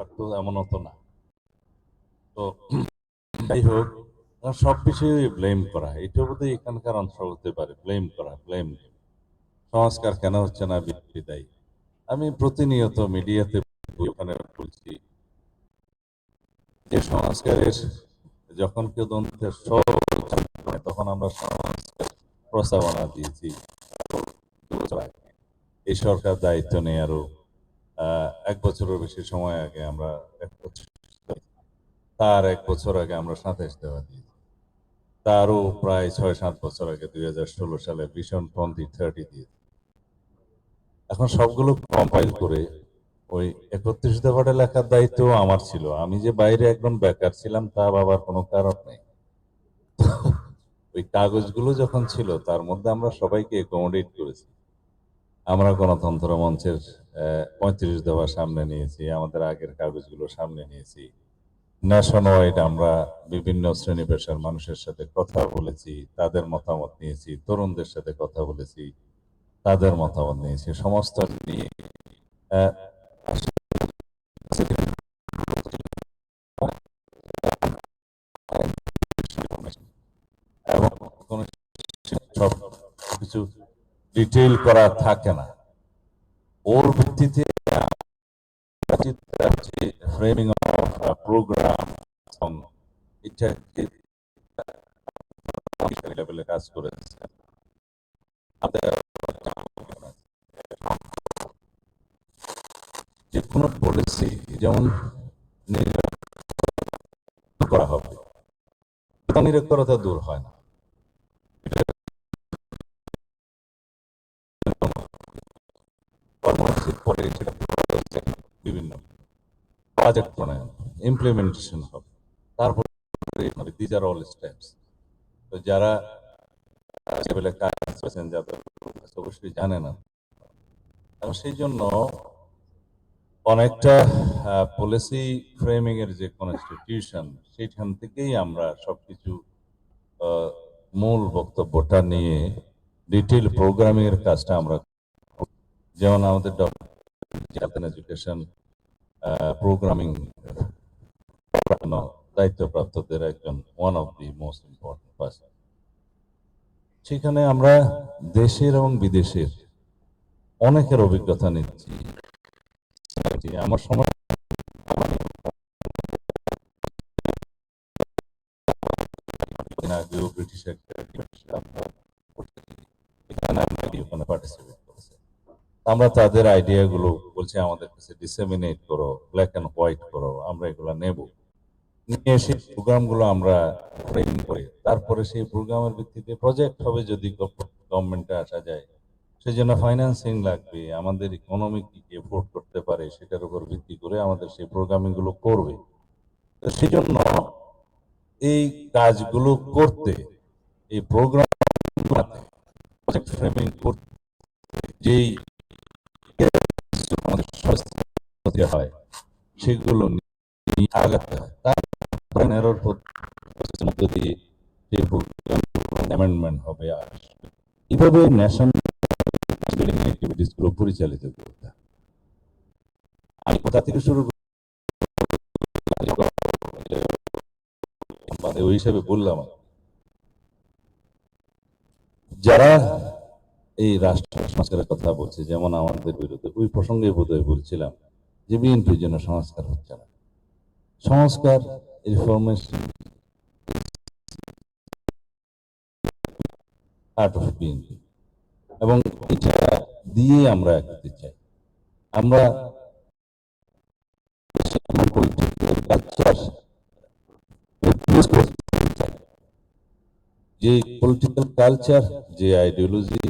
পারতো এমনও তো না। তো যাই হোক সব বিষয়ে ব্লেম করা। এটা বোধহয় এখানকার অংশ হতে পারে। ব্লেম করা ব্লেম সংস্কার কেন হচ্ছে না বিএনপি দায়ী? আমি প্রতিনিয়ত মিডিয়াতে ওখানে বলছি যে সংস্কারের, যখন কেউ দ্বন্দ্বের সব তখন আমরা সংস্কার প্রস্তাবনা দিয়েছি। এই সরকার দায়িত্ব নেই আরও। এক বছরের বেশি সময় আগে আমরা এক তার এক বছর আগে আমরা সাতাইশ দেওয়া দিয়েছি তারও প্রায় ছয় সাত বছর আগে দুই হাজার ষোলো সালে ভীষণ পন্থী থার্টি দিয়েছি এখন সবগুলো কম্পাইল করে ওই একত্রিশ দফাটা লেখার দায়িত্ব আমার ছিল। আমি যে বাইরে একদম বেকার ছিলাম, তা বাবার কোনো কারণ নেই। ওই কাগজগুলো যখন ছিল, তার মধ্যে আমরা সবাইকে অ্যাকোমোডেট করেছি। আমরা গণতন্ত্র মঞ্চের পঁয়ত্রিশ দফা সামনে নিয়েছি, আমাদের আগের কাগজগুলো সামনে নিয়েছি। ন্যাশন ওয়াইড আমরা বিভিন্ন শ্রেণি পেশার মানুষের সাথে কথা বলেছি, তাদের মতামত নিয়েছি, তরুণদের সাথে কথা বলেছি, তাদের মতামত নিয়েছি, সমস্ত নিয়ে এবং কিছু ডিটেইল করা থাকে না। ওর ভিত্তিতে ফ্রেমিং অফ প্রোগ্রাম লেভেলে কাজ যে কোনো পলিসি যেমন করা হবে, নিরক্ষরতা দূর হয় না। কর্মসূচির পরে সেটা বিভিন্ন প্রজেক্ট প্রণয়ন ইমপ্লিমেন্টেশন হবে তারপরে দিজ আর অল স্টেপস তো যারা কাজ যাদের অবশ্যই জানে না এবং সেই জন্য অনেকটা পলিসি ফ্রেমিং এর যে কনস্টিটিউশন সেইখান থেকেই আমরা সবকিছু মূল বক্তব্যটা নিয়ে ডিটেল প্রোগ্রামিং এর কাজটা আমরা। যেমন আমাদের এডুকেশন প্রোগ্রামিং দায়িত্বপ্রাপ্তদের একজন one of the most important person সেখানে আমরা দেশের এবং বিদেশের অনেকের অভিজ্ঞতা নিচ্ছি আমার সময় আগেও ব্রিটিশ একটা ওখানে পার্টিসিপেট আমরা তাদের আইডিয়া গুলো বলছি, আমাদের কাছে ডিসেমিনেট করো ব্ল্যাক অ্যান্ড হোয়াইট করো, আমরা এগুলো নেব। নিয়ে সেই প্রোগ্রামগুলো আমরা করে, তারপরে সেই প্রোগ্রামের ভিত্তিতে প্রজেক্ট হবে যদি গভর্নমেন্টে আসা যায়। সেই জন্য ফাইন্যান্সিং লাগবে, আমাদের ইকোনমি কি এফোর্ড করতে পারে সেটার উপর ভিত্তি করে আমাদের সেই প্রোগ্রামিংগুলো করবে। তো সেই জন্য এই কাজগুলো করতে, এই প্রোগ্রাম করতে, যেই আমাদের স্বাস্থ্য হয়, সেগুলো আগাতে হয়। তারপরে এরর দিয়ে সেই অ্যামেন্ডমেন্ট হবে আসবে এভাবে ন্যাশনাল অ্যাক্টিভিটিসগুলো পরিচালিত করতে আমি কোথা থেকে শুরু ওই হিসাবে বললাম যারা এই রাষ্ট্র সংস্কারের কথা বলছে, যেমন আমাদের বিরুদ্ধে ওই প্রসঙ্গে বোধহয় বলছিলাম যে বিএনপির জন্য সংস্কার হচ্ছে না। সংস্কার রিফরমেশন পার্ট অফ বিএনপি এবং এটা দিয়ে আমরা এগোতে চাই। আমরা যে পলিটিক্যাল কালচার যে আইডিওলজি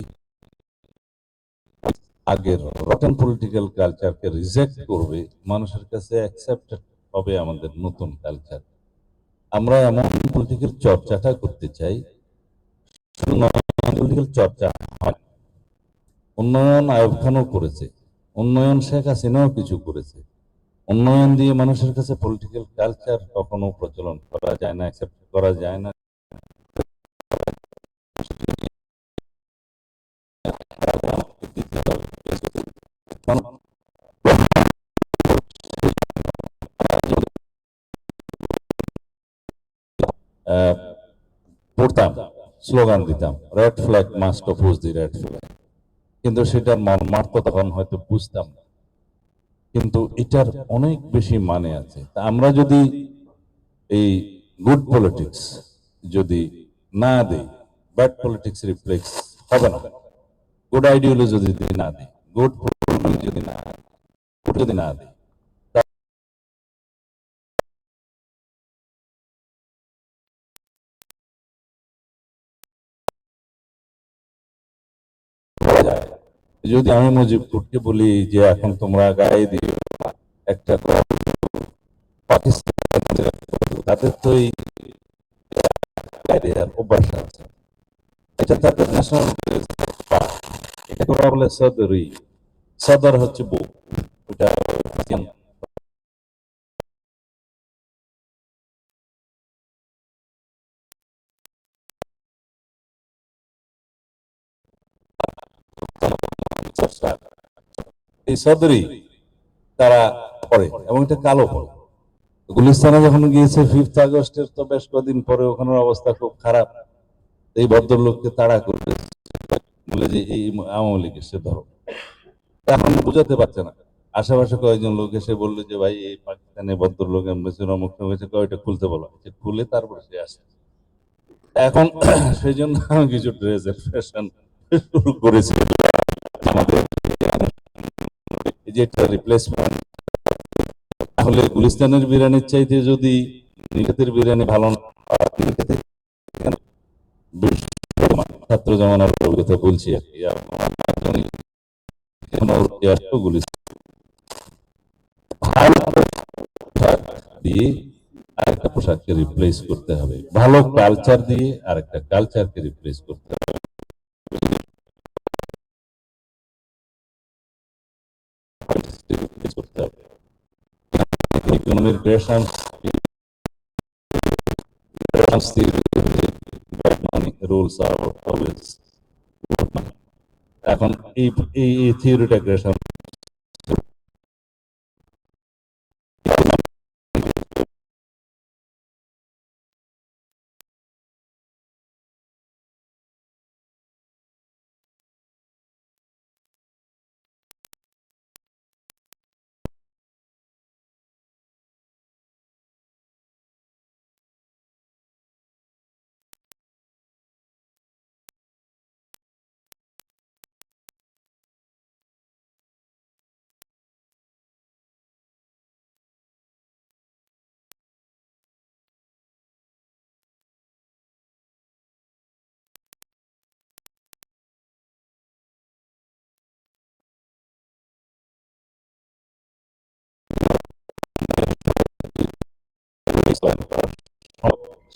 আগের রটন পলিটিক্যাল কালচারকে রিজেক্ট করবে, মানুষের কাছে অ্যাকসেপ্টেড হবে আমাদের নতুন কালচার আমরা এমন পলিটিক্যাল চর্চাটা করতে চাই চর্চা হয়। উন্নয়ন আয়ব খানও করেছে, উন্নয়ন শেখ হাসিনাও কিছু করেছে। উন্নয়ন দিয়ে মানুষের কাছে পলিটিক্যাল কালচার কখনো প্রচলন করা যায় না অ্যাকসেপ্ট করা যায় না। স্লোগান দিতাম red flag must oppose the red flag কিন্তু সেটার মর্মার্থ তখন হয়তো বুঝতাম না। কিন্তু এটার অনেক বেশি মানে আছে। তা আমরা যদি এই গুড পলিটিক্স যদি না দিই ব্যাড পলিটিক্স রিফ্লেক্স হবে না। গুড আইডিওলজি যদি না দিই গুড যদি না যদি না দিই যদি আমি মুজিবপুরকে বলি যে এখন তোমরা গায়ে দিও, একটা পাকিস্তান তাদের তো এই অভ্যাস আছে। এটা তাদের ন্যাশনাল এটা ওরা বলে সদরি সদর হচ্ছে বউ। এই সদরি তারা এবং এটা কালো গুলিস্তানে যখন গিয়েছে ফিফথ আগস্টের তো বেশ কদিন পরে ওখানের অবস্থা খুব খারাপ। এই ভদ্রলোককে তাড়া বলে যে এই আওয়ামী ধরো। এখন বুঝাতে পারছে না। আশেপাশে কয়েকজন লোক এসে বলল যে, ভাই, এই পাকিস্তানি ভদ্রলোক এমবেসির অমুক হয়েছে কয়টা খুলতে বলো? যে খুলে তারপরে সে আসে। এখন সেই জন্য কিছু ড্রেসের ফ্যাশন শুরু করেছি। যে একটা রিপ্লেসমেন্ট তাহলে গুলিস্তানের বিরিয়ানির চাইতে যদি নিকেতের বিরিয়ানি ভালো ছাত্র কথা বলছি আর কি। দিয়ে আরেকটা পোশাককে রিপ্লেস করতে হবে। ভালো কালচার দিয়ে আরেকটা কালচারকে রিপ্লেস করতে হবে replace করতে হবে ইকোনমির ক্রেশন রুলস আর এখন এই এই থিওরিটা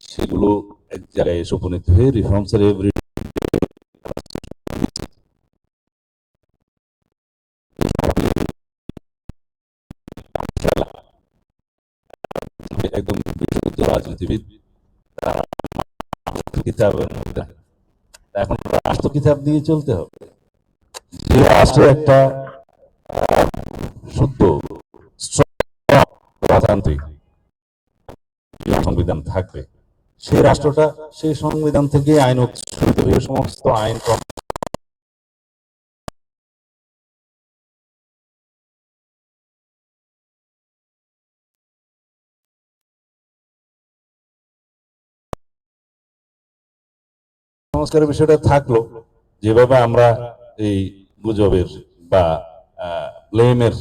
সেগুলো এক জায়গায় এসে উপনীত হয়ে রিফর্মস এভরি একদম বিশুদ্ধ রাজনীতিবিদ কিতাবের মধ্যে এখন রাষ্ট্র কিতাব দিয়ে চলতে হবে। যে রাষ্ট্রে একটা শুদ্ধ গণতান্ত্রিক সংবিধান থাকবে। সেই রাষ্ট্রটা সেই সংবিধান থেকে আইন উৎসৃত হয়ে সমস্ত আইন সংস্কারের বিষয়টা থাকল, যেভাবে আমরা এই গুজবের বা ব্লেমের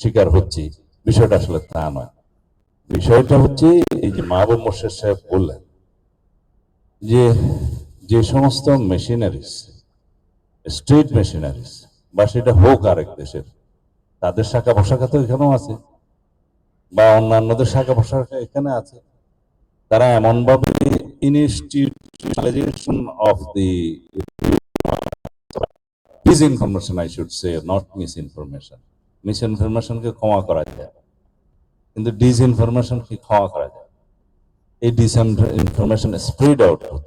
শিকার হচ্ছি, বিষয়টা আসলে তা নয়। বিষয়টা হচ্ছে এই যে মাহবুব মোর্শেদ সাহেব বললেন যে যে সমস্ত মেশিনারিজ স্ট্রিট মেশিনারিজ বা সেটা হোক আরেক দেশের, তাদের শাখা পোশাখা তো এখানেও আছে, বা অন্যান্যদের শাখা পোশাখা এখানে আছে, তারা এমনভাবে institutionalization of the disinformation I should say not misinformation miss ইনফরমেশনকে ক্ষমা করা যায়। কিন্তু ডিসইনফরমেশন কি ক্ষমা করা যায়। এই ডিসইনফরমেশন স্প্রেড আউট হচ্ছে।